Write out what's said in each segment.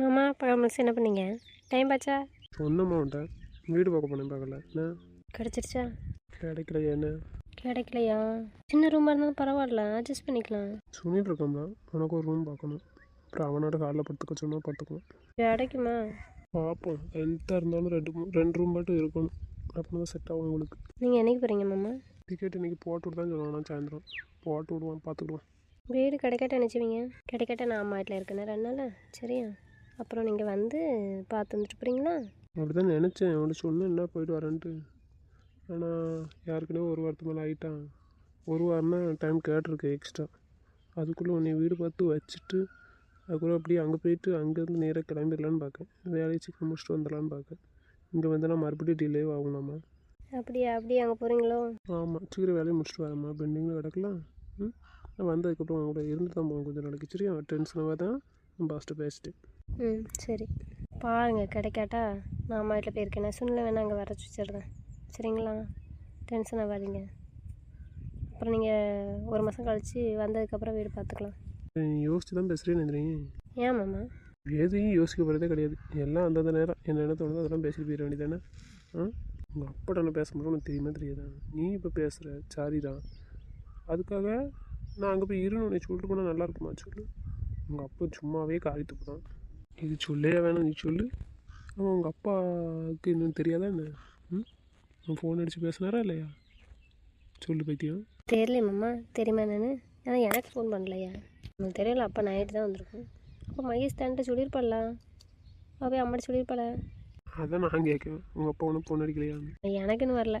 மாமா பழம் மிஸ் என்ன பண்ணீங்க? டைம் பாச்சா சொன்னம்மா உன்ட்ட? வீடு பார்க்க போனேன் பார்க்கல. என்ன? கிடச்சிருச்சா? கிடைக்கலையா என்ன? கிடைக்கலையா? சின்ன ரூமாக இருந்தாலும் பரவாயில்ல அட்ஜஸ்ட் பண்ணிக்கலாம். சொல்லிட்டு இருக்கோம்ல உனக்கு ஒரு ரூம் பார்க்கணும். அப்புறம் அவனோட காலைல படுத்துக்க சொன்னால் படுத்துக்கலாம் கிடைக்குமா? பார்ப்போம் எந்த இருந்தாலும் ரெண்டு ரெண்டு ரூம் மட்டும் இருக்கணும். அப்படின்னு தான் செட் ஆகும் உங்களுக்கு. நீங்கள் என்னைக்கு போகிறீங்க மாமா? டிக்கெட் இன்னைக்கு போட்டு விட்டு தான் சொல்லுவான் சாயந்தரம். போட்டு விடுவான் பார்த்துக்கிடுவான். வீடு கிடைக்காட்ட நினச்சிவிங்க கிடைக்காட்ட நான் அம்மா வீட்டில் இருக்கேன் ரெண்டு நாள்? சரியா? அப்புறம் நீங்கள் வந்து பார்த்து வந்துட்டு போகிறீங்களா அப்படி தான் நினச்சேன் சொன்னேன் என்ன போயிட்டு வரேன்ட்டு. ஆனால் யாருக்குனே ஒரு வாரத்து மேலே ஆகிட்டான் ஒரு வாரம்னா டைம் கேட்டிருக்கு எக்ஸ்ட்ரா அதுக்குள்ளே உன்னை வீடு பார்த்து வச்சுட்டு அதுக்குள்ளே அப்படியே அங்கே போயிட்டு அங்கேருந்து நேராக கிளம்பிடலான்னு பார்க்கேன். வேலையை சீக்கிரம் முடிச்சுட்டு வந்துடலான்னு பார்க்கேன். இங்கே வந்தேன்னா மறுபடியும் டிலே ஆகணும்மா அப்படியா? அப்படியே அங்கே போகிறீங்களோ ஆமாம் சீக்கிரம் வேலையை முடிச்சுட்டு வரேம்மா. பெண்டிங்கில் கிடக்கலாம். ம்? நான் வந்ததுக்கப்புறம் அவங்க கூட இருந்து தான் போவேன் கொஞ்சம் நாளைக்கு. சரியா? டென்ஷனாக தான் பாஸ்ட்டு பேசிட்டு ம் சரி. பாருங்க கிடைக்காட்டா நான் அம்மா வீட்டில் போயிருக்கேன். சுனில் வேணா அங்கே வர வச்சிடுறேன். சரிங்களா? டென்ஷன் ஆகாதீங்க. அப்புறம் நீங்கள் ஒரு மாதம் கழித்து வந்ததுக்கப்புறம் வீடு பார்த்துக்கலாம். நீ யோசிச்சு தான் பேசுகிறேன்னு நினைக்கிறீங்க? ஏன் மாமா? எதையும் யோசிக்க போகிறதே கிடையாது. எல்லாம் அந்தந்த நேரம் என்ன என்ன தோணுதோ அதெல்லாம் பேசிட்டு போயிட வேண்டியதானே ஆ? உங்கள் அப்பாட்ட நான் பேச முடியும் உனக்கு தெரியுமா தெரியாதா? நீ இப்போ பேசுகிற சாரி தான் அதுக்காக நான் அங்கே போய் இருன்னு உன்னை சொல்லிட்டு போனால் நல்லா இருக்குமா? சொல்லு. உங்கள் அப்பா சும்மாவே காரி துப்புதான் இது சொல்லே வேணாம் நீ சொல்லு. அவன் உங்கள் அப்பாவுக்கு இன்னும் தெரியாதா என்ன? ம்? அவன் ஃபோன் அடித்து பேசினாரா இல்லையா? சொல்லு பைத்தியம். தெரியல மாமா தெரியுமா என்னன்னு? ஆனால் எனக்கு ஃபோன் பண்ணலையா. உங்களுக்கு தெரியல அப்பா நைட்டு தான் வந்திருக்கும். அப்போ மகேஷ் தான்ட்டு சொல்லியிருப்பாள்ல அவள் அம்மாட்ட சொல்லியிருப்பாள? அதான் நான் கேட்கேன். உங்கள் அப்பா ஒன்றும் ஃபோன் அடிக்கலையான்னு எனக்குன்னு வரல.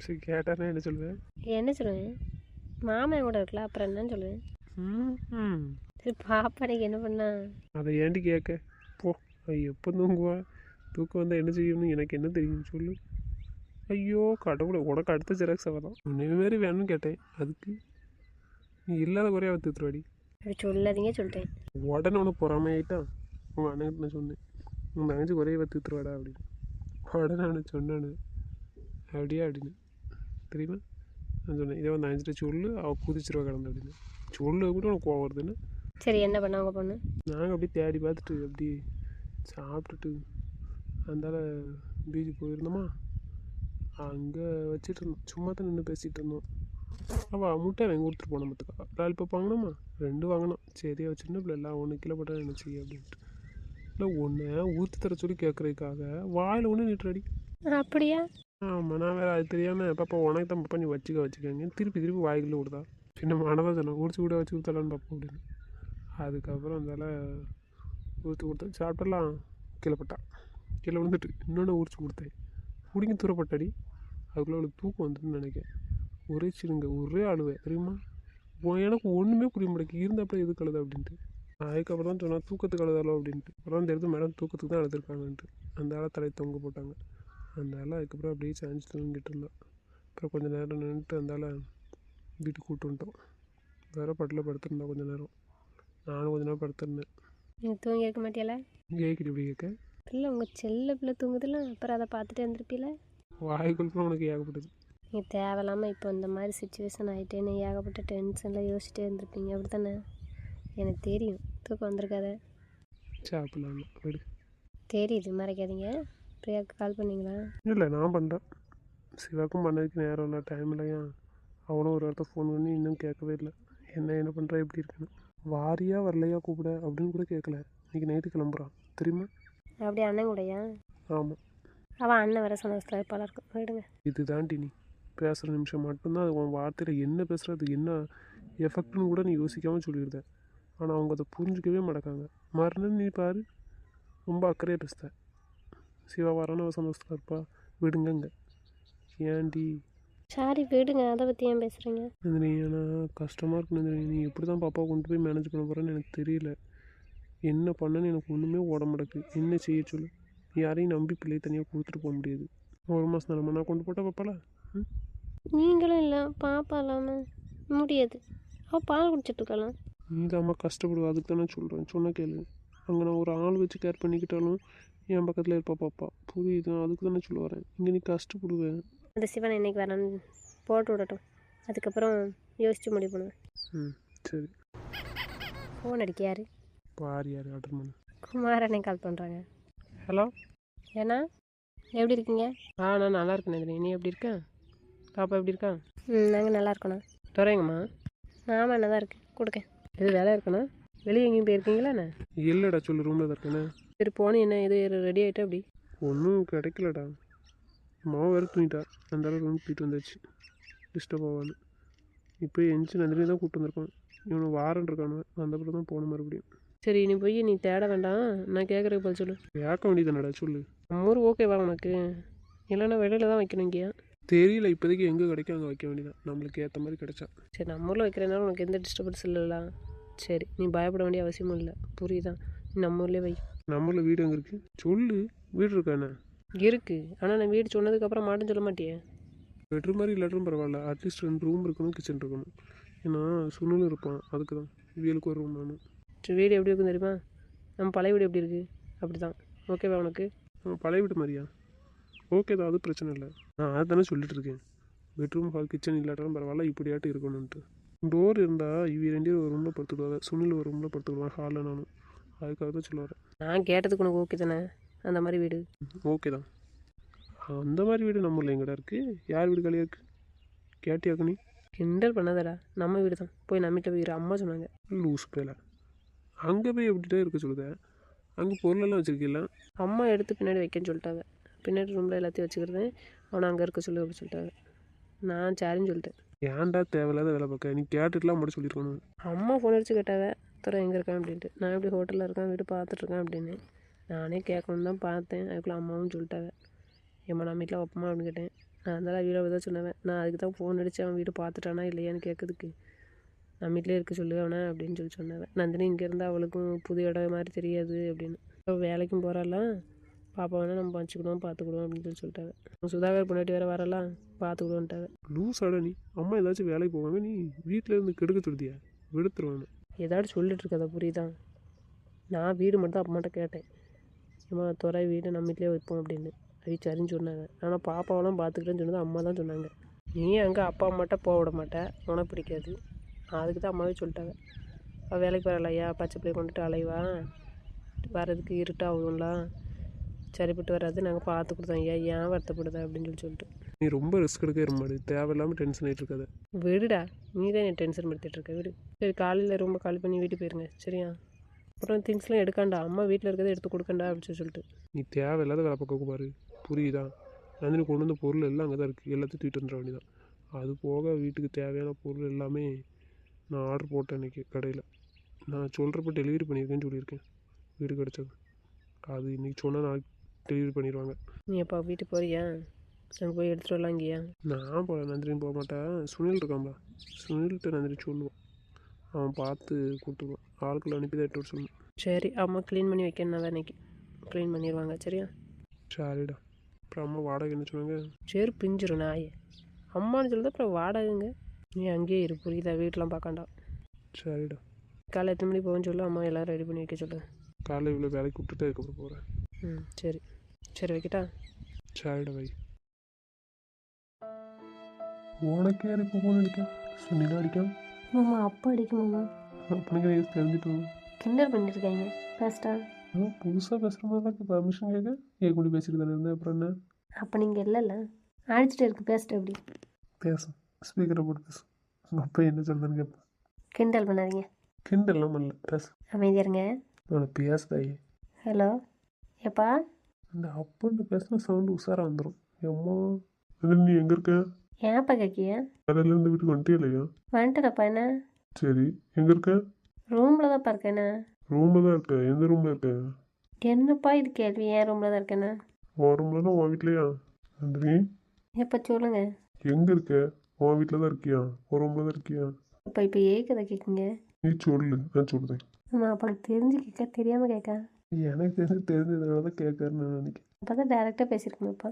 சரி கேட்டாருன்னா என்ன சொல்லுவேன் என்ன சொல்லுவேன்? மாமா என் கூட இருக்கல அப்புறம் என்னன்னு சொல்லுவேன். சரி பாப்பா அன்னைக்கு என்ன பண்ணா? அதை ஏன்டி கேட்க? போ அவ எப்போ தூங்குவா தூக்கம் வந்தால் என்ன செய்யணும்? எனக்கு என்ன தெரியும்? சொல்லு. ஐயோ கடவுளை உனக்கு அடுத்த ஜெராக்ஸ் அவதான். உன்னை மாரி வேணும்னு கேட்டேன். அதுக்கு நீ இல்லாத குறையா அவள் தூத்துருவாடி அப்படி சொல்லாதீங்க சொல்லிட்டேன். உடனே உனக்கு பொறாமையாயிட்டான் உங்கள் அண்ணன் நான் சொன்னேன். உங்கள் தங்கச்சி குறைய தூத்துருவாடா அப்படின்னு. உடனே அவனுக்கு சொன்னானு. அப்படியே அப்படின்னு. தெரியுமா? நான் சொன்னேன் இதே வந்து அஞ்சிட்ட சொல்லு அவள் குதிச்சிருவா கிடந்து அப்படின்னு. சொல்லு கூட உனக்கு கோவம் வருதுன்னு. சரி என்ன பண்ண அவங்க பொண்ணு? நாங்கள் அப்படியே தேடி பார்த்துட்டு அப்படியே சாப்பிட்டுட்டு அந்தால பீச் போயிருந்தோமா அங்கே வச்சுட்டு இருந்தோம் சும்மா தான் நின்று பேசிகிட்டு இருந்தோம் அவள் முட்டை வாங்கி கொடுத்துட்டு போன மத்துக்கா லாலிபப் வாங்கினோமா ரெண்டு வாங்கினோம் சரி அவள் சின்ன பிள்ளை எல்லாம் ஒன்று கிலோ போட்டால் என்ன செய்ய அப்படின்ட்டு இல்லை ஒன்று ஊற்றி தர சொல்லி கேட்குறதுக்காக வாயில் ஒன்று நிட்டுறடி அப்படியா ஆமாம் நான் வேறு அது தெரியாமல் பாப்பா உனக்கு தான் பாப்பா நீ வச்சுக்க வச்சுக்கங்க திருப்பி திருப்பி வாய்க்குள்ளே விடுதா சின்ன மானதான் சொன்னேன் உடிச்சு கூட வச்சு கொடுத்தலான்னு பார்ப்போம் அப்படின்னு அதுக்கப்புறம் அந்தால ஊற்றி கொடுத்தேன். சாப்பிட்டெல்லாம் கீழே பட்டான். கீழே விழுந்துட்டு இன்னொன்று ஊறிச்சு கொடுத்தேன். பிடிங்கி தூரப்பட்டாடி. அதுக்குள்ளே அவளுக்கு தூக்கம் வந்துன்னு நினைக்கிறேன். ஒரே சிறுங்க ஒரே அழுவை. தெரியுமா? எனக்கு ஒன்றுமே புரிய மாட்டேங்குது. இருந்தப்பட எதுக்கு அழுது அப்படின்ட்டு. அதுக்கப்புறம் தான் சொன்னால் தூக்கத்துக்கு அழுதாலோ அப்படின்ட்டு. அப்புறம் அந்த இடத்து மேடம் தூக்கத்துக்கு தான் அழுதுருக்காங்கன்ட்டு. அந்த ஆளை தலை தொங்க போட்டாங்க. அந்த ஆளை அதுக்கப்புறம் அப்படியே சாஞ்சு தூங்கிட்டு இருந்தான். அப்புறம் கொஞ்சம் நேரம் நின்றுட்டு அந்த ஆளை வீட்டுக்கு கூப்பிட்டு வந்துட்டோம். வேறு பட்டில் படுத்திருந்தா கொஞ்ச நேரம். நானும் கொஞ்ச நேரம் படுத்திருந்தேன். நீங்கள் தூங்கி இருக்க மாட்டியால? கேட்குது இப்படி கேட்க இல்லை உங்கள் செல்ல பிள்ளை தூங்குதுல அப்புறம் அதை பார்த்துட்டு இருந்திருப்பீல வாய்க்குள்ள உனக்கு ஏகப்பட்டது. நீங்கள் தேவையில்லாமல் இப்போ இந்த மாதிரி சுச்சுவேஷன் ஆகிட்டேன்னு ஏகப்பட்ட டென்ஷனில் யோசிச்சுட்டே இருந்திருப்பீங்க அப்படி தானே எனக்கு தெரியும். தூக்கம் வந்திருக்காத. சாப்பிடலாம் விடு தெரியுது மறைக்காதீங்க. பிரியாவுக்கு கால் பண்ணீங்களா? இல்லை நான் பண்ணுறேன் சிவாக்கும் பண்ணதுக்கு நேரம் இல்லை டைம் இல்லையா? அவனும் ஒரு இடத்த ஃபோன் பண்ணி இன்னும் கேட்கவே இல்லை. என்ன என்ன பண்ணுறா எப்படி இருக்குன்னு. வாரியா வரலையா கூப்பிட அப்படின்னு கூட கேட்கல இன்னைக்கு நைட்டு கிளம்புறான். தெரியுமா? அப்படியே அண்ணன் கூடயா? ஆமாம் அவன் அண்ணன் வர சந்தோஷத்தில் இருப்பாளா இருக்கும். விடுங்க இது தாண்டி நீ பேசுகிற நிமிஷம் மட்டும்தான் உன் வார்த்தையில் என்ன பேசுகிறது என்ன எஃபெக்ட்னு கூட நீ யோசிக்காமல் சொல்லிடுத. ஆனால் அவங்க அதை புரிஞ்சிக்கவே மாட்டேக்காங்க மறுநாள் நீ பாரு ரொம்ப அக்கறையாக பேசுத. சிவா வரான சந்தோஷத்தில் இருப்பா. விடுங்கங்க. ஏன்டி சாரி விடுங்க. அதை பற்றி ஏன் பேசுகிறீங்க நந்தினி ஆனால் கஷ்டமாக இருக்கு நந்தினி. நீ எப்படி தான் பாப்பா கொண்டு போய் மேனேஜ் பண்ண போகிறேன்னு எனக்கு தெரியல. என்ன பண்ணன்னு எனக்கு ஒன்றுமே ஓட மாட்டேக்கு என்ன செய்ய சொல்லு? யாரையும் நம்பி பிள்ளையை தனியாக கொடுத்துட்டு போக முடியாது. ஒரு மாதம் நிலமை நான் கொண்டு போட்டால் பாப்பாளா? நீங்களும் இல்லை பாப்பா இல்லாமல் முடியாது. அவள் பால் குடிச்சிட்டு இருக்கலாம் நீ தாம்மா கஷ்டப்படுவ. அதுக்கு தானே சொல்கிறேன் சொன்ன கேளு. அங்கே நான் ஒரு ஆள் வச்சு கேர் பண்ணிக்கிட்டாலும் என் பக்கத்தில் இருப்பா பாப்பா. புரியுது? அதுக்கு தானே சொல்ல வரேன். இங்கே நீ கஷ்டப்படுவேன் அந்த சிவன் இன்னைக்கு வரணும் போட்டு விடட்டும். அதுக்கப்புறம் யோசிச்சு முடிவு பண்ணுவேன். ம் சரி. ஃபோன் அடிக்க யாரு? பாரு யார்? ஆர்டர் பண்ணு. குமாரனே கால் பண்ணுறாங்க ஹலோ ஏன்னா எப்படி இருக்கீங்க? ஆ நான் நல்லா இருக்கேன் நீ எப்படி இருக்க? பாப்பா எப்படி இருக்கா? ம் நாங்கள் நல்லா இருக்கோண்ணா துறையங்கம்மா ஆமாம் என்ன தான் இருக்கு? கொடுக்க. எது வேலையாக இருக்கண்ணா? வெளியே எங்கேயும் போயிருக்கீங்களா என்ன? இல்லைடா சொல்லு ரூமில் தான் இருக்கேண்ணே. சரி போனே என்ன? இது ரெடி ஆகிட்டா அப்படி ஒன்றும் கிடைக்கலடா. மாவு வேறு தூங்கிட்டா அந்த அளவுக்கு ரூம் தூக்கிட்டு வந்தாச்சு. டிஸ்டர்ப் ஆகாது இப்போ எஞ்சி நந்தினி தான் கூப்பிட்டு வந்திருக்கான் இவனு வாரன் இருக்கானுவன் அந்த பிறகு தான் போகணும் மறுபடியும். சரி நீ போய் நீ தேட வேண்டாம். நான் கேட்குறதுக்கு பதில் சொல்லு. கேட்க வேண்டியதானடா சொல்லு. நம்ம ஊர் ஓகேவா உனக்கு? இல்லைன்னா வெளியில் தான் வைக்கணும் இங்கேயா? தெரியல இப்போதைக்கு எங்கே கிடைக்கும் அங்கே வைக்க வேண்டியதான் நம்மளுக்கு ஏற்ற மாதிரி கிடைச்சா. சரி நம்ம ஊரில் வைக்கிறனால உனக்கு எந்த டிஸ்டர்பன்ஸ் இல்லைல்ல? சரி நீ பயப்பட வேண்டிய அவசியமும் இல்லை. புரியுதா? நீ நம்ம ஊர்லேயே வை. நம்ம ஊரில் வீடு எங்கே இருக்குது சொல்லு. வீடு இருக்காண்ணே இருக்குது ஆனால் நான் வீடு சொன்னதுக்கப்புறம் மாட்டேன்னு சொல்ல மாட்டியே? பெட்ரூம் மாதிரி இல்லாட்டும் பரவாயில்ல. அட்லீஸ்ட் ரெண்டு ரூம் இருக்கணும் கிச்சன் இருக்கணும். ஏன்னா சுனலும் இருப்பான். அதுக்கு தான் வீலுக்கு ஒரு ரூம் வேணும். சரி வீடு எப்படி இருக்கும் தெரியுமா? நம்ம பழைய வீடு எப்படி இருக்குது அப்படி தான் ஓகேவா உனக்கு? பழைய வீடு மாதிரியா? ஓகே தான் அது பிரச்சனை இல்லை. நான் அதை தானே சொல்லிட்டு இருக்கேன். பெட்ரூம் ஹால் கிச்சன் இல்லாட்டாலும் பரவாயில்ல இப்படியாட்டு இருக்கணும்ன்ட்டு. டோர் இருந்தால் இவ ரெண்டு ஒரு ரூமில் படுத்துக்கிடுவாங்க சுனில் ஒரு ரூமில் படுத்துக்கிடுவான் ஹாலில் நானும். அதுக்காக தான் சொல்ல வரேன். நான் கேட்டதுக்கு உனக்கு ஓகே தானே? அந்த மாதிரி வீடு. ஓகே தான். அந்த மாதிரி வீடு நம்ம ஊரில் எங்கடா இருக்குது யார் வீடு காலியாக இருக்குது கேட்டியாக்கு நீ கிண்டல் பண்ணாதடா. நம்ம வீடு தான். போய் நம்மகிட்ட போய். அம்மா சொன்னாங்க. லூஸ் பேல அங்கே போய் எப்படிட்டே இருக்க சொல்லுத? அங்கே பொருளெல்லாம் வச்சுருக்கீங்களா அம்மா எடுத்து பின்னாடி வைக்கன்னு சொல்லிட்டாங்க. பின்னாடி ரூமில் எல்லாத்தையும் வச்சுக்கிறதேன் அவனை அங்கே இருக்க சொல்லு அப்படி சொல்லிட்டாங்க. நான் சரின்னு சொல்லிட்டேன். ஏன்டா தேவையில்லாத வேலை பார்க்க? நீ கேட்டுட்டுலாம் மட்டும் சொல்லியிருக்கணும் அம்மா ஃபோன் அடிச்சு கேட்டாங்க துறை எங்கே இருக்கேன்? அப்படின்ட்டு. நான் இப்படி ஹோட்டலில் இருக்கேன் வீடு பார்த்துட்ருக்கேன் அப்படின்னு. நானே கேட்கணுன்னு தான் பார்த்தேன். அதுக்குள்ளே அம்மாவும் சொல்லிட்டாங்க. ஏம்மா நான் வீட்டில் வைப்போமா அப்படின்னு கேட்டேன். நான் அதெல்லாம் வீடியோ தான் சொன்னேன் நான் அதுக்கு தான் ஃபோன் அடித்து அவன் வீடு பார்த்துட்டானா இல்லையான்னு கேட்கறதுக்கு. நான் வீட்டிலே இருக்க சொல்லு அவனை அப்படின்னு சொல்லி சொன்னாங்க நந்தினி இங்கே இருந்தால் அவளுக்கும் புது இடம் மாதிரி தெரியாது அப்படின்னு. அவள் வேலைக்கும் போகிறாலாம் பாப்பா வேணால் நம்ம வச்சுக்கிடுவோம் பார்த்துக்கிடுவோம் அப்படின்னு சொல்லி சொல்லிட்டாங்க. சுதாகர் பொண்டாட்டி வேறு வரலாம் பார்த்துக்கிடுவோன்ட்டாங்க லூஸ் ஆடா நீ. அம்மா ஏதாச்சும் வேலைக்கு போவாங்க நீ வீட்டில் இருந்து கெடுக்க சொல்லியா விடுத்துருவானு ஏதாச்சும் சொல்லிட்டு இருக்கதா புரியுதா? நான் வீடு மட்டும் அம்மாட்ட கேட்டேன். ஏம்மா துறை வீடு நம்ம வீட்டிலே வைப்போம் அப்படின்னு. அது சரின்னு சொன்னாங்க. ஆனால் பாப்பாவெல்லாம் பார்த்துக்கிட்டேன்னு சொன்னது அம்மா தான் சொன்னாங்க. நீ அங்கே அப்பா அம்மாட்ட போக விட மாட்டேன் உனக்கு பிடிக்காது. அதுக்கு தான் அம்மாவே சொல்லிட்டாங்க. அவள் வேலைக்கு வரலையா பச்சை பிள்ளை கொண்டுட்டு அலைவா? வர்றதுக்கு இருட்டாகும்ல சரிப்பட்டு வராது. நாங்கள் பார்த்து கொடுத்தோம். ஐயா ஏன் வருத்தப்படுத? அப்படின்னு சொல்லி சொல்லிட்டு. நீ ரொம்ப ரிஸ்க் எடுக்க இருமாடு தேவையில்லாமல் டென்ஷன் ஆகிட்டு இருக்காது. விடுடா. நீ தான் என் டென்ஷன் படுத்திட்டு இருக்க. விடு. சரி காலையில் ரொம்ப கால் பண்ணி வீட்டுக்கு போயிருங்க. சரியா? அப்புறம் திங்ஸ்லாம் எடுக்காண்டா? அம்மா வீட்டில் இருக்கிறத எடுத்து கொடுக்கண்டா அப்படின்னு சொல்லி சொல்லிட்டு. நீ தேவையில்லாத வேலை பார்க்க பாரு புரியுதா? நந்தினி கொண்டு வந்த பொருள் எல்லாம் அங்கே தான் இருக்குது எல்லாத்தையும் தூக்கிட்டு வந்துட வேண்டியதான் அது போக வீட்டுக்கு தேவையான பொருள் எல்லாமே நான் ஆர்டர் போட்டேன் இன்றைக்கி கடையில். நான் சொல்கிறப்ப டெலிவரி பண்ணியிருக்கேன்னு சொல்லியிருக்கேன். வீடு கிடச்சது. அது இன்றைக்கி சொன்னால் நாளைக்கு டெலிவரி பண்ணிடுவாங்க நீ எப்போ வீட்டுக்கு போறியா? அங்கே போய் எடுத்துகிட்டு வரலாம் இங்கேயா நான் போல நந்தினி போக மாட்டேன். சுனில் இருக்கான்ல சுனில்கிட்ட நந்தினி சொல்லுவான் அவன் பார்த்து கூப்பிட்டுருவான் ஆட்களை அனுப்பி தான் எடுத்து வர சொல்லணும். சரி அம்மா க்ளீன் பண்ணி வைக்கணும் தான் இன்னைக்கு க்ளீன் பண்ணிடுவாங்க சரியா? சரிடா. அப்புறம் அம்மா வாடகை என்ன சொன்னாங்க? சரி பிஞ்சிரும் நாயே. அம்மான்னு சொல்லுது அப்புறம் வாடகைங்க? நீ அங்கேயே இரு புரியுதா? வீட்டெலாம் பார்க்காண்டா. சரிடா. காலை எத்தனை மணிக்கு போகணும்னு சொல்லு அம்மா எல்லாம் ரெடி பண்ணி வைக்க சொல்லு. காலைல இவ்வளோ வேலைக்கு விட்டுட்டு அதுக்கப்புறம் போகிறேன் ம் சரி. சரி வைக்கட்டா? சரிடா வை. உனக்கே எனக்கு ஃபோன் அடிக்கான் சுனிலா அடிக்கான் மாமா அப்பா அடிக்கும் மாமா. அப்பனுக்கு நீ தெரிஞ்சுட்டு கிண்டல் பண்ணியிருக்காங்க பேஸ்டா புதுசாக பேசுகிற மாதிரி தான் பர்மிஷன் கேட்க ஏன் கூட பேசிட்டு தானே இருந்தேன். அப்புறம் என்ன? அப்போ நீங்கள் இல்லைல்ல. அடிச்சிட்டு இருக்கு. பேஸ்ட் எப்படி? பேசும் ஸ்பீக்கரை போட்டு பேசும் உங்கள் அப்பா என்ன சொல்லுதுன்னு கேட்பேன் கிண்டல் பண்ணாதீங்க. கிண்டல்லாம் பண்ணல. பேசு. அமைதியா இருங்க. அவனை பேசுதாயே ஹலோ எப்பா அந்த அப்பன்னு பேசினா சவுண்டு உஷாராக வந்துடும் எம்மா நீ எங்கே இருக்க? ஏன்ப்பா கேட்கிய கடையிலேருந்து வீட்டுக்கு வந்துட்டே இல்லையா? வந்துட்டேனப்பா என்ன? சரி எங்கே இருக்க? ரூமில் தான் இருக்கேண்ணே ரூமில் தான் இருக்க. எந்த ரூமில் இருக்க? என்னப்பா இது கேள்வி? ஏன் ரூமில் தான் இருக்கேண்ணே உன் ரூமில் தான் உன் வீட்லையா? நந்தினி? எப்போ சொல்லுங்க. எங்கே இருக்க? உன் வீட்டில் தான் இருக்கியா? உன் ரூமில் தான் இருக்கியா? இப்போ இப்போ ஏக்கதை கேட்குங்க நீ சொல்லு நான் சொல்கிறேன் ஆமாம் அப்போ தெரிஞ்சு கேட்க தெரியாமல் கேட்க. எனக்கு தெரிஞ்சு தெரிஞ்சதுனால தான் கேட்கறேன்னு நான் நினைக்கிறேன். அப்போ தான் டேரெக்டாக பேசியிருக்கணும்ப்பா.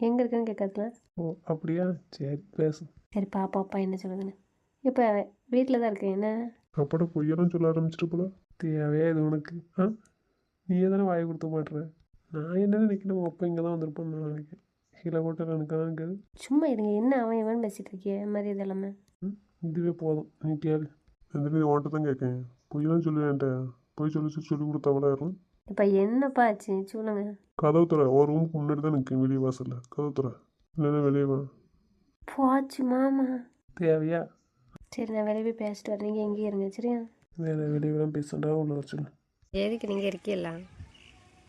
எங்கே இருக்குன்னு கேட்கறதுல ஓ அப்படியா? சரி பேசு. சரி பாப்பா அப்பா என்ன சொல்லுதுன்னு இப்போ வீட்டில் தான் இருக்கேன் என்ன? அப்பாட பொய்யெல்லாம் சொல்ல ஆரம்பிச்சிட்டு போல. தேவையா இது உனக்கு ஆ? நீயே தானே வாயை கொடுத்த மாட்டுற. நான் என்ன நினைக்கிறேன் அப்பா இங்கே தான் வந்திருப்பான்னு நான் நினைக்கிறேன். கீழே ஹோட்டல் எனக்கு இருக்காது. சும்மா இருங்க என்ன அவன் இவன் பேசிகிட்டு இருக்கிய மரியாதை எல்லாமே. இதுவே போதும். நீ கேளு. அந்த நீ உன்கிட்ட தான் கேட்கேன். பொய்யெல்லாம் சொல்லுவேன்ட்ட பொய் சொல்லி சொல்லி கொடுத்தவளா இருக்கும் இப்போ என்னப்பா ஆச்சு? சொல்லுங்க. கதவு துறை. ஒரு ரூமுக்கு முன்னாடி தான் நிற்கும் வெளியே வாசலில் கதவு துறை. இல்லைன்னா வெளியே வா. போச்சு மாமா. தேவையா? சரி நான் வெளியே போய் பேசிட்டு வரேன். நீங்கள் எங்கேயே இருங்க சரியா? வேறு வெளியே பேசுண்டா உள்ள வச்சு எதுக்கு நீங்கள் இருக்கீல்ல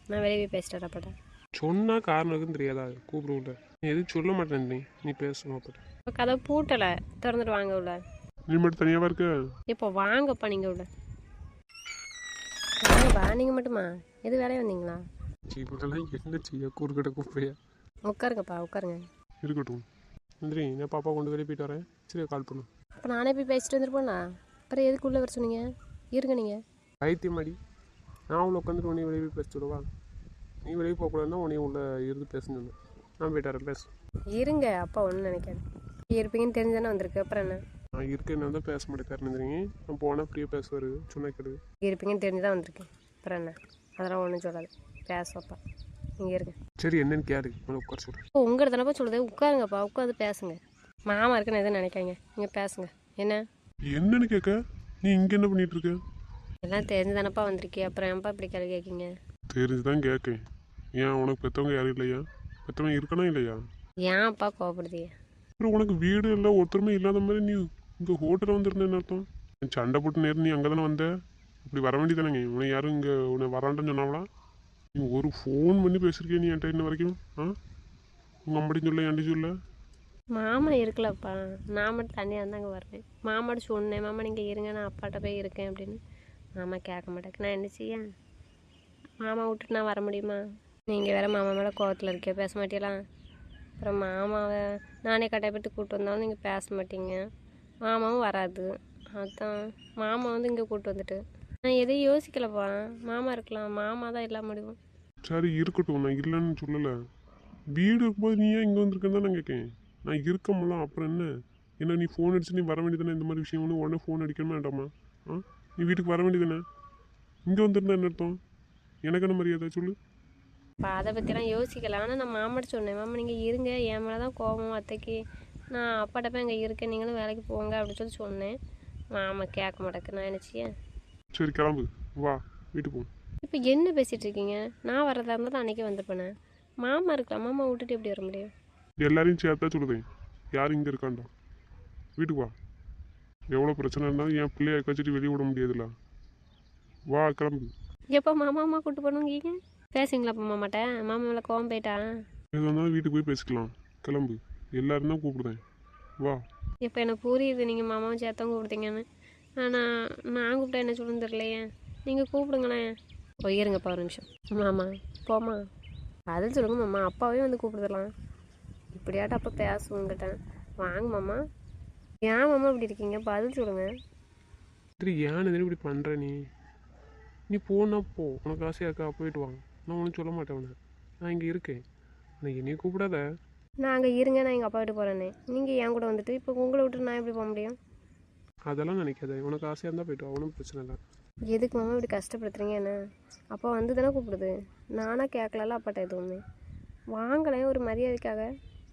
நான் வெளியே போய் பேசிட்டு வரப்பட்டேன் சொன்னால் காரணம் இருக்குன்னு தெரியாதா? கூப்பிட உள்ள நீ எதுவும் சொல்ல மாட்டேன் நீ. நீ பேசணும் இப்போ கதவை பூட்டலை. திறந்துட்டு வாங்க உள்ள. நீ மட்டும் தனியாக இருக்க? இப்போ வாங்கப்பா நீங்கள் உள்ள. வாங்கப்பா நீங்கள் மட்டுமா? எது வேலையை வந்தீங்களா? இவங்கெல்லாம் என்ன செய்ய? கூறுகிட்ட கூப்பிடுறியா? உட்காருங்கப்பா உட்காருங்க. இருக்கட்டும். நன்றி நான் பாப்பா கொண்டு வெளியே போயிட்டு வரேன். சரி கால் பண்ணு. அப்போ நானே போய் பேசிட்டு வந்துருப்பேண்ணா அப்புறம் எதுக்கு உள்ளே வர சொன்னீங்க? இருங்க நீங்கள் பைத்தியம் அடி. நான் உள்ள உட்காந்துட்டு உன்னை வெளியே போய் பேச சொல்லுவா? நீ வெளியே போகக்கூடாதுன்னா உன்னையும் உள்ள இருந்து பேசணும் நான் போயிட்டு வரேன் பேச. இருங்க அப்பா ஒன்றும் நினைக்காது. இருப்பீங்கன்னு தெரிஞ்சானே வந்திருக்கு அப்புறம் என்ன? நான் இருக்கேன்னு தான் பேச மாட்டேன் நந்திரிங்க நான் போனால் ஃப்ரீயாக பேசுவார் சொன்ன கெடு இருப்பீங்கன்னு தெரிஞ்சு தான் வந்திருக்கேன் அப்புறம் என்ன? அதெல்லாம் ஒன்றும் சொல்லாது. பேசுவப்பா நீங்கள் இருங்க சரி என்னன்னு கேளு. உட்கார சொல்கிறேன் ஓ உங்களை தானப்பா சொல்லுது உட்காருங்கப்பா உட்காந்து பேசுங்க. மாமா இருக்குன்னு எதுவும் நினைக்காங்க நீங்கள் பேசுங்க. என்ன? என்னன்னு கேட்க? நீ இங்கே என்ன பண்ணிட்டு இருக்க? எல்லாம் தெரிஞ்சு தானப்பா வந்திருக்கே. அப்புறம் ஏன்ப்பா இப்படி கேள்வி கேட்கீங்க? தெரிஞ்சு தான் கேட்கேன். ஏன் உனக்கு பெற்றவங்க யாரும் இல்லையா? பெற்றவங்க இருக்கனா இல்லையா? ஏன்ப்பா கோவப்படுதீங்க? அப்புறம் உனக்கு வீடு இல்லை ஒருத்தருமே இல்லாத மாதிரி நீ இங்கே ஹோட்டலில் வந்திருந்தேன்னு அர்த்தம்? சண்டை போட்டு நேரம் நீ அங்கே தானே வந்த? இப்படி வர வேண்டியதானேங்க உன்னை யாரும் இங்கே உன்னை வரான்டான்னு சொன்னாங்களா? நீ ஒரு ஃபோன் பண்ணி பேசியிருக்கிய நீ என்கிட்ட இன்ன வரைக்கும். ஆ? உங்கள் சொல்ல என்கிட்ட சொல்ல. மாமா இருக்கலப்பா. நான் மட்டும் தனியாக இருந்தாங்க வருவேன் மாமாட்ட சொன்னேன் மாமா நீங்கள் இருங்க நான் அப்பாட்ட போய் இருக்கேன் அப்படின்னு. மாமா கேட்க மாட்டேங்க நான் என்ன செய்ய? மாமா விட்டுட்டு நான் வர முடியுமா? நீங்கள் வேற மாமா மேலே கோவத்தில் இருக்கே பேச மாட்டீங்களா? அப்புறம் மாமாவை நானே கட்டாயப்பட்டு கூப்பிட்டு வந்தாலும் நீங்கள் பேச மாட்டீங்க. மாமாவும் வராது. அதான். மாமா வந்து இங்கே கூப்பிட்டு வந்துட்டு நான் எதையும் யோசிக்கலப்பா. மாமா இருக்கலாம். மாமா தான் எல்லாம் முடியும் சரி இருக்கட்டும். நான் இல்லைன்னு சொல்லலை. வீடு இருக்கும்போது நீ ஏன் இங்கே வந்திருக்கேன்னு தான் நான் கேட்கேன் நான் இருக்கமுல்ல அப்புறம் என்ன? என்ன நீ ஃபோன் அடிச்சு நீ வர வேண்டியதானே இந்த மாதிரி விஷயம் ஒன்று உடனே ஃபோன் அடிக்கணுமா வேண்டாமா? ஆ? நீ வீட்டுக்கு வர வேண்டியதானே இங்கே வந்திருந்தா என்ன அர்த்தம்? எனக்கு என்ன மரியாதை? சொல்லு. இப்போ அதை பற்றிலாம் யோசிக்கல. ஆனால் நான் மாமாட்ட சொன்னேன். மாமா நீங்கள் இருங்க. என் மேலே தான் கோபம். அத்தைக்கு நான் அப்பாட்ட போய் அங்கே இருக்கேன். நீங்களும் வேலைக்கு போங்க அப்படின்னு சொல்லி சொன்னேன். மாமா கேட்க மாட்டேக்கு நான் என்ன செய்ய? சரி கிளம்பு. வா வீட்டுக்கு போ. இப்போ என்ன பேசிகிட்டு இருக்கீங்க? நான் வரதா இருந்தால் தான் அன்றைக்கி மாமா இருக்கலாம் மாமா விட்டுட்டு எப்படி வர முடியும்? எல்லாரையும் சேர்த்தா சொல்லுதேன். யார் இங்கே இருக்காண்டா? வீட்டுக்கு வா. எவ்வளோ பிரச்சனை இருந்தாலும் என் பிள்ளைய கச்சிட்டு வெளியே விட முடியாதுல்ல. வா கிளம்பு. எப்போ மாமா அம்மா கூப்பிட்டு போனீங்க பேசுங்களா அப்போ மாமாட்ட? மாமா மேலே கோவம் போயிட்டா? எது வந்தாலும் வீட்டுக்கு போய் பேசிக்கலாம். கிளம்பு. எல்லாரும் தான் கூப்பிடுதேன். வா. இப்போ எனக்கு புரியுது நீங்கள் மாமாவும் சேர்த்தான் கூப்பிடுதீங்கன்னு ஆனால் நான் கூப்பிட்டா என்ன சொல்லுன்னு தெரியலையே. நீங்கள் கூப்பிடுங்களேன். போய் இருங்கப்பா ஒரு நிமிஷம். மாமா போமா பதில் சொல்லுங்க மாமா. அப்பாவே வந்து கூப்பிடுதலாம். இப்படியாட்டும் அப்போ பேசுவோங்கிட்ட வாங்க மாமா. ஏன் மாமா இப்படி இருக்கீங்க? பதில் சொல்லுங்க. சரி ஏன் இப்படி பண்ணுற நீ? நீ போனா போ. உனக்கு ஆசையாக இருக்கா? போயிட்டு வாங்க. நான் ஒன்றும் சொல்ல மாட்டேன் நான் இங்கே இருக்கேன். ஆனால் என்னையும் கூப்பிடாத. நான் அங்கே இருங்க நான் எங்கள் அப்பா வீட்டு போகிறேன்னு நீங்கள் என் கூட வந்துட்டு இப்போ உங்களை விட்டு நான் எப்படி போக முடியும்? அதெல்லாம் நினைக்காத. உனக்கு ஆசையாக இருந்தால் போயிட்டு ஒன்றும் பிரச்சனை இல்லை. எதுக்கு மாமா இப்படி கஷ்டப்படுத்துறீங்க என்ன? அப்பா வந்து தானே கூப்பிடுது. நானாக கேட்கலால அப்பாட்ட எதுவுமே. வாங்கலேன் ஒரு மரியாதைக்காக.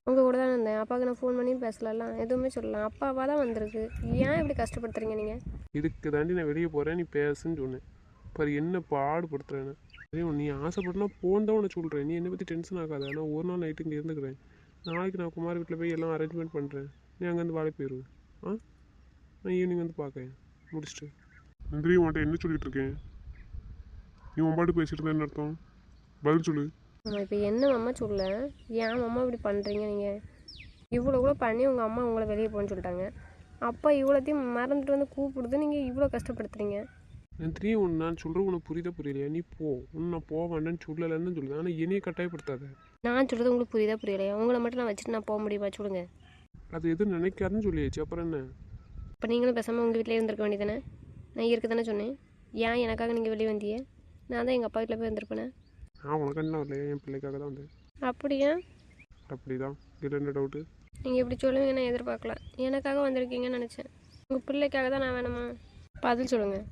உங்கள் கூட தான் இருந்தேன். அப்பாவுக்கு நான் ஃபோன் பண்ணியும் பேசலாம் எதுவுமே சொல்லலாம் அப்பாவாக தான் வந்திருக்கு. ஏன் இப்படி கஷ்டப்படுத்துறீங்க நீங்கள் இதுக்கு தாண்டி நான் வெளியே போகிறேன் நீ பேசுன்னு சொன்னேன். பாரு என்ன பாடுபடுத்துறேன்னு நீ ஆசைப்பட்டனா போன் தான் உன்னை சொல்கிறேன் நீ என்னை பற்றி டென்ஷன் ஆகாத. நான் ஒரு நாள் நைட்டு இங்கே இருந்துக்கிறேன். நாளைக்கு நான் குமார் வீட்டில் போய் எல்லாம் அரேஞ்ச்மெண்ட் பண்ணுறேன் நீ அங்கேருந்து வாழை போயிடுவேன் ஆ? நான் ஈவினிங் வந்து பார்க்கேன் முடிச்சுட்டு. நன்றி உன்ட்ட என்ன சொல்லிட்டு இருக்கேன் நீ உன் பாட்டு பேசிட்டு இருந்த என்ன அர்த்தம்? பதில் சொல்லு. நம்ம இப்போ என்ன மாமா சொல்ல? ஏன் மாமா இப்படி பண்ணுறீங்க நீங்கள் இவ்வளோ கூட பண்ணி உங்கள் அம்மா உங்களை வெளியே போன்னு சொல்லிட்டாங்க. அப்பா இவ்வளோத்தையும் மறந்துட்டு வந்து கூப்பிடுது நீங்கள் இவ்வளோ கஷ்டப்படுத்துறீங்க? நன்றி உன் நான் சொல்கிறேன் உனக்கு புரியுதா புரியலையா? நீ போ. உன்னை நான் போக வேண்டாம்னு சொல்லலைன்னு சொல்லுது ஆனால் என்னையே கட்டாயப்படுத்தாத. நான் சொல்கிறது உங்களுக்கு புரியுதா புரியலையா? உங்களை மட்டும் நான் வச்சுட்டு நான் போக முடியுமா? சொல்லுங்க. அது எதுவும் நினைக்காதுன்னு சொல்லியாச்சு. அப்புறம் என்ன? இப்போ நீங்களும் பேசாமல் உங்கள் வீட்டிலே இருந்திருக்க வேண்டியதானே நான் இருக்க தானே சொன்னேன். ஏன் எனக்காக நீங்கள் வெளியே வந்தீங்க? நான் தான் எங்கள் அப்பா வீட்டில் போய் வந்திருப்பேனே. நான் உனக்கு வரலையா? என் பிள்ளைக்காக தான் வந்தேன். அப்படியா? அப்படி தான் இதில் என்ன டவுட்டு நீங்கள் இப்படி சொல்லுவீங்க நான் எதிர்பார்க்கல. எனக்காக வந்திருக்கீங்கன்னு நினச்சேன். உங்கள் பிள்ளைக்காக தான் நான் வேணுமா? பதில் சொல்லுங்கள்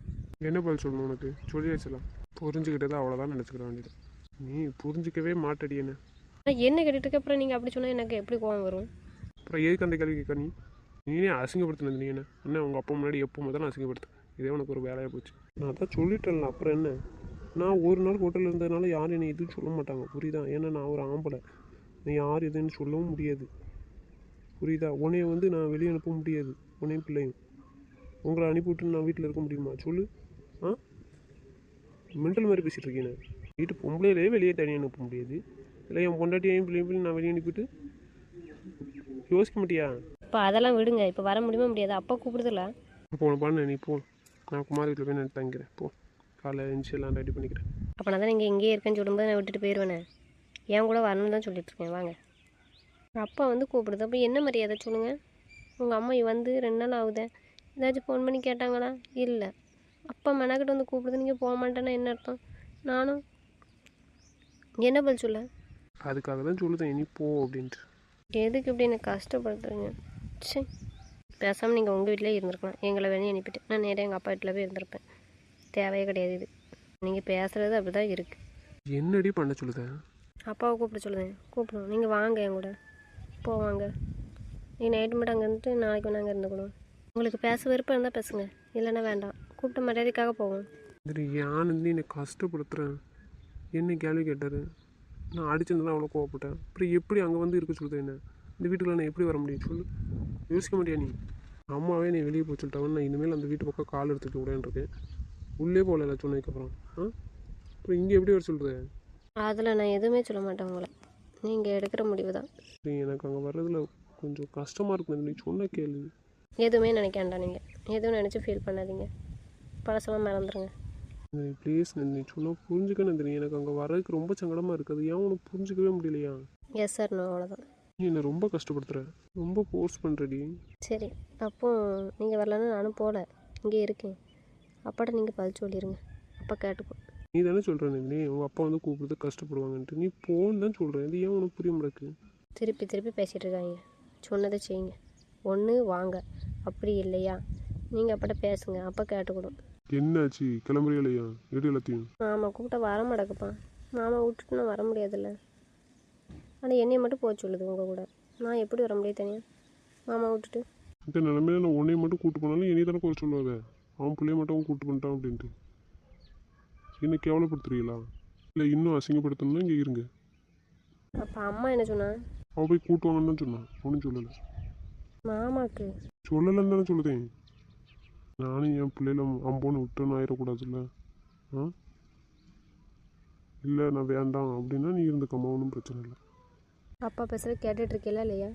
என்ன பதில் சொல்லணும் உனக்கு? சொல்லியாச்சுலாம் புரிஞ்சுக்கிட்டது அவ்வளோதான் நினச்சிக்கிற வேண்டியது. நீ புரிஞ்சிக்கவே மாட்டடி என்ன? நான் என்ன கேட்டுட்டு அப்புறம் நீங்கள் அப்படி சொன்னால் எனக்கு எப்படி கோவம் வரும்? அப்புறம் எதுக்கு அந்த கேள்வி கேட்க நீ? நீனே அசிங்கப்படுத்தினது நீ என்ன? என்ன உங்கள் அப்பா முன்னாடி எப்போ முதல்ல அசிங்கப்படுத்து. இதே உனக்கு ஒரு வேலையாக போச்சு. நான் அதான் சொல்லிட்டேன்ல அப்புறம் என்ன? நான் ஒரு நாள் ஹோட்டலில் இருந்ததுனால யாரும் என்னை எதுவும் சொல்ல மாட்டாங்க. புரியுதா? ஏன்னா நான் ஒரு ஆம்பளை. நீ யார் எதுன்னு சொல்லவும் முடியாது. புரியுதா? உன்னைய வந்து நான் வெளியே அனுப்ப முடியாது. உன்னையும் பிள்ளையும். உங்களை அனுப்பிவிட்டு நான் வீட்டில் இருக்க முடியுமா? சொல்லு. ஆ? மெண்டல் மாதிரி பேசிகிட்டு இருக்கேன் வீட்டு பொம்பளையிலே வெளியே தனியாக அனுப்ப முடியாது. இல்லை என் பொண்டாட்டியையும் பிள்ளையும் பிள்ளை நான் வெளியே அனுப்பிட்டு யோசிக்க மாட்டியா? இப்போ அதெல்லாம் விடுங்க. இப்போ வர முடியுமா முடியாது? அப்பா கூப்பிடுதில்ல போன பண்ண நீ போ. நான் குமார் வீட்டில் போய் நான் தங்கிறேன் போ. காலைல எழுந்துச்சு எல்லாம் ரெடி பண்ணிக்கிறேன். அப்போ நான் தான் நீங்கள் இங்கேயே இருக்கேன்னு சொல்லும்போது நான் விட்டுட்டு போயிடுவேனே என் கூட வரணும்னு தான் சொல்லிட்டு இருக்கேன். வாங்க. அப்பா வந்து கூப்பிடுது அப்போ என்ன மரியாதை சொல்லுங்கள் உங்கள் அம்மா வந்து ரெண்டு நாள் ஆகுதே. ஏதாச்சும் ஃபோன் பண்ணி கேட்டாங்களா? இல்லை. அப்பா மெனக்கிட்ட வந்து கூப்பிடுது நீங்கள் போக மாட்டேன்னா என்ன அர்த்தம்? நானும். என்ன பதில் சொல்ல? அதுக்காக தான் சொல்லுதேன். நீ போ அப்படின்ட்டு. எதுக்கு இப்படி எனக்கு கஷ்டப்படுத்துறீங்க? சே பேசாமல் நீங்கள் உங்கள் வீட்டிலே இருந்திருக்கலாம். எங்களை வெளியே அனுப்பிட்டு. நான் நேராக எங்கள் அப்பா வீட்டில் போய் இருந்திருப்பேன். தேவையே கிடையாது இது. நீங்கள் பேசுகிறது அப்படி தான் இருக்குது என்னடி பண்ண சொல்லுதேன் அப்பாவை கூப்பிட சொல்லுதேன். கூப்பிடுவோம் நீங்கள் வாங்க என் கூட. போவாங்க நீங்கள் நைட்டு மட்டும் அங்கே இருந்துட்டு நாளைக்கு அங்கே இருந்துக்கணும். உங்களுக்கு பேச விருப்பம் இருந்தால் பேசுங்க. இல்லைன்னா வேண்டாம். கூப்பிட்ட மரியாதைக்காக போவோம். யான் வந்து என்னை கஷ்டப்படுத்துகிறேன் என்ன கேள்வி கேட்டார்? நான் அடிச்சிருந்தா அவ்வளோ கோவப்பட்டேன். அப்புறம் எப்படி அங்கே வந்து இருக்க சொல்லுது என்ன? இந்த வீட்டுக்குள்ள நான் எப்படி வர முடியும்? சொல்லு. யோசிக்க மாட்டியா நீ? அம்மாவே நீ வெளியே போய் சொல்லிட்டாங்க நான் இனிமேல் அந்த வீட்டு பக்கம் கால் எடுத்துக்க விடேன் இருக்கேன். உள்ளே போகல சொன்னதுக்கப்புறம் ஆ? அப்புறம் இங்கே எப்படி வர சொல்கிறது அதில் நான் எதுவுமே சொல்ல மாட்டேன் உங்களை. நீங்கள் எடுக்கிற முடிவு தான். நீ எனக்கு அங்கே வர்றதுல கொஞ்சம் கஷ்டமாக இருக்கும் நீ சொன்ன கேள்வி எதுவுமே நினைக்க வேண்டாம் நீங்கள் எதுவும் நினச்சி ஃபீல் பண்ணாதீங்க. பழசெல்லாம் மறந்துடுங்க ப்ளீஸ் நீ சொன்னால் புரிஞ்சுக்க நந்தினி. எனக்கு அங்கே வர்றதுக்கு ரொம்ப சங்கடமாக இருக்குது. ஏன் உனக்கு புரிஞ்சுக்கவே முடியலையா? எஸ் சார் நோ அவ்வளோதான் நீ என்னை ரொம்ப கஷ்டப்படுத்துகிற ரொம்ப ஃபோர்ஸ் பண்ணுறடி சரி அப்போ நீங்கள் வரலன்னா நானும் போகல இங்கே இருக்கேன். அப்பாட்ட நீங்கள் பதில் சொல்லிடுங்க அப்பா கேட்டுப்போம் நீ தானே சொல்கிற நந்தினி. உங்கள் அப்பா வந்து கூப்பிடுறது கஷ்டப்படுவாங்கன்ட்டு. நீ போன்னு தான் சொல்கிறேன் இது ஏன் உனக்கு புரிய மாட்டேக்கு திருப்பி திருப்பி பேசிகிட்டு இருக்காங்க. சொன்னதை செய்யுங்க. ஒன்று வாங்க. அப்படி இல்லையா? நீங்கள் அப்பாட்ட பேசுங்க. அப்பா கேட்டுக்கிடும் என்னாச்சு? கிளம்புறியா இல்லையா? எல்லாத்தையும்? மாமா கூப்பிட்டா வர மாட்டேக்குப்பா மாமா விட்டுட்டு நான் வர முடியாதுல்ல. ஆனால் என்னைய மட்டும் போக சொல்லுது உங்கள் கூட. நான் எப்படி வர முடியாது தனியாக மாமா விட்டுட்டு. இந்த நிலமையில நான் உன்னைய மட்டும் கூட்டு போனாலும் இனி தானே குறை சொல்லுவாங்க? அவன் பிள்ளைய மட்டும் அவன் கூட்டு பண்ணிட்டான் அப்படின்ட்டு. என்ன கேவலப்படுத்துறீங்களா? இல்லை இன்னும் அசிங்கப்படுத்தணும்னா இங்கே இருங்க. அப்போ அம்மா என்ன சொன்னா? அவள் போய் கூட்டுவாங்கன்னு தான் சொன்னான். ஒன்றும் சொல்லலை. மாமாக்கு? சொல்லலைன்னு தானே சொல்லுதேன். நானும் என் பிள்ளையில அம்போன்னு விட்டுன்னு ஆயிடக்கூடாதுல்ல? ஆ? இல்லை நான் வேண்டாம் அப்படின்னா நீ இருந்துக்கம்மா ஒன்றும் பிரச்சனை இல்லை. அப்பா பேசுகிற கேட்டுட்டு இல்லையா?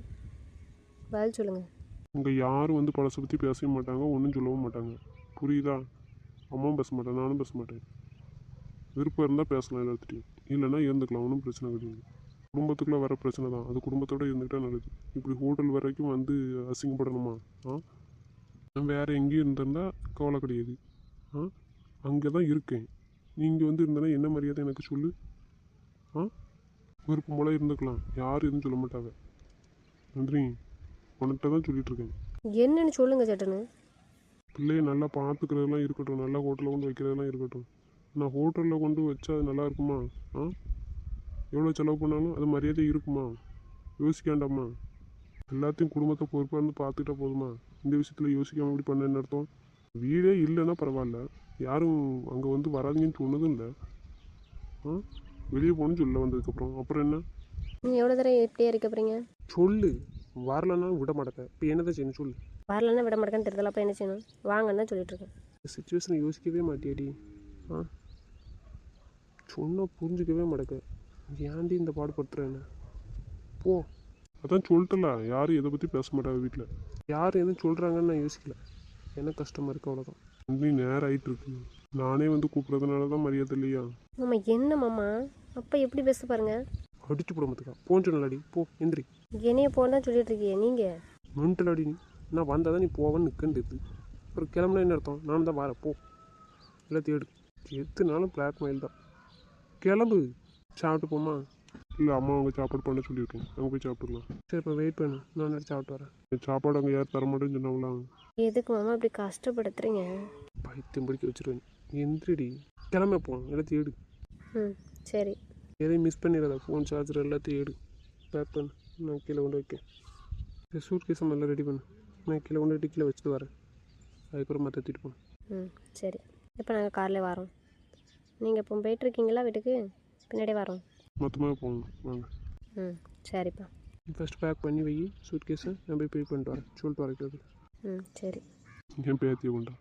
பதில் சொல்லுங்கள் இங்கே யாரும் வந்து பழசை பற்றி பேசவே மாட்டாங்க ஒன்றும் சொல்லவும் மாட்டாங்க. புரியுதா? அம்மாவும் பேச மாட்டேன் நானும் பேச மாட்டேன். விருப்பம் இருந்தால் பேசலாம் எல்லாத்துட்டையும் இல்லைன்னா இருந்துக்கலாம் ஒன்றும் பிரச்சனை கிடையாது. குடும்பத்துக்குள்ளே வர பிரச்சனை தான். அது குடும்பத்தோடு இருந்துக்கிட்டால் நல்லது. இப்படி ஹோட்டல் வரைக்கும் வந்து அசிங்கப்படணுமா? ஆ? நான் வேறு எங்கேயும் இருந்திருந்தா கவலை கிடையாது. ஆ? அங்கே தான் இருக்கேன். நீங்கள் வந்து இருந்தேன்னா என்ன மரியாதை எனக்கு சொல்லு? ஆ? விருப்பம் போல இருந்துக்கலாம். யாரும் எதுவும் சொல்ல மாட்டாங்க. நன்றி உன்கிட்ட தான் சொல்லிட்டு இருக்கேன் என்னன்னு சொல்லுங்க சட்டுன்னு பிள்ளைய நல்லா பார்த்துக்கிறதெல்லாம் இருக்கட்டும். நல்லா ஹோட்டலில் கொண்டு வைக்கிறதெல்லாம் இருக்கட்டும். நான் ஹோட்டலில் கொண்டு வச்சா அது நல்லா இருக்குமா? ஆ? எவ்வளோ செலவு பண்ணாலும் அது மரியாதை இருக்குமா? யோசிக்காண்டாமா எல்லாத்தையும் குடும்பத்தை பொறுப்பாக இருந்து பார்த்துக்கிட்டா போதுமா? இந்த விஷயத்தில் யோசிக்காமல் இப்படி பண்ண என்ன அர்த்தம்? வீடே இல்லைன்னா பரவாயில்ல. யாரும் அங்கே வந்து வராதீங்கன்னு சொன்னதும் இல்லை? ஆ? வெளியே போகணும்னு சொல்ல வந்ததுக்கப்புறம். அப்புறம் என்ன? நீங்கள் எவ்வளோ தடவை இப்படியே இருக்க போகிறீங்க சொல்லு. வரலன்னா விட மாட்டேன். இப்போ என்னதான் செய்யணும் சொல்லு. வரலன்னா விட மாட்டேன்னு தெரியல அப்போ என்ன செய்யணும்? வாங்கன்னு தான் சொல்லிட்டு இருக்கேன். சுச்சுவேஷனை யோசிக்கவே மாட்டியாடி. ஆ? சொன்னால் புரிஞ்சிக்கவே மாட்டேக்க ஏன்டி இந்த பாடுபடுத்துற என்ன? போ. அதான் சொல்லிட்டல யாரும் இதை பற்றி பேச மாட்டாங்க வீட்டில் யார் என்ன சொல்கிறாங்கன்னு நான் யோசிக்கல. எனக்கு கஷ்டமாக இருக்கு அவ்வளோதான் நீ நேரம் ஆயிட்டு இருக்கு. நானே வந்து கூப்பிட்றதுனால தான் மரியாதை இல்லையா? மாமா என்ன மாமா? அப்பா எப்படி பேச பாருங்க? அடிச்சு போட மாத்துக்கா போன்னு சொன்னலாடி போ எந்திரி. என்னைய போன்னு சொல்லிட்டு இருக்கீங்க நீங்கள் மென்டலாடி நீ நான் வந்தால் தான் நீ போவேன்னு நிற்கண்டுது அப்புறம் கிளம்புனா என்ன அர்த்தம்? நான் தான் வரேன். போ. எல்லாத்தையும் எடு. எத்துனாலும் பிளாக்மெயில் தான். கிளம்பு. சாப்பிட்டு போமா? இல்லை அம்மா அவங்க சாப்பாடு பண்ண சொல்லியிருக்கேன் அங்கே போய் சாப்பிட்டுக்கலாம். சரி இப்போ வெயிட் பண்ணு. நான் நேரம் சாப்பிட்டு வரேன். சாப்பாடு அங்கே யார் தர மாட்டேன்னு சொன்னாங்களா? எதுக்கு மாமா இப்படி கஷ்டப்படுத்துறீங்க? பைத்தியம் பிடிக்க வச்சிருவேன். எந்திரிடி. கிளம்ப போ. எல்லாத்தையும் எடு. ம். சரி. எதையும் மிஸ் பண்ணிடாத. ஃபோன் சார்ஜர் எல்லாத்தையும் எடு. பேக் பண்ணு. நான் கீழே கொண்டு வைக்கேன். சூட் கேஸ் எல்லாம் ரெடி பண்ணு. நான் கீழே கொண்டு டிக்கில் வச்சுட்டு வரேன். அதுக்கப்புறம் மற்ற தூக்கிட்டு போகணும். ம் சரி. இப்போ நாங்கள் காரில் வரோம்? நீங்கள் இப்போ போயிட்டுருக்கீங்களா வீட்டுக்கு? பின்னாடி வரோம். மொத்தமாக போகணும். வாங்க. ம் சரிப்பா. ஃபஸ்ட் பேக் பண்ணி வை. சூட் கேஸை நான் போய் பே பண்ணிட்டு வரேன். சொல்லிட்டு வரேன் ம் சரி. என் பேத்தியை கொண்டா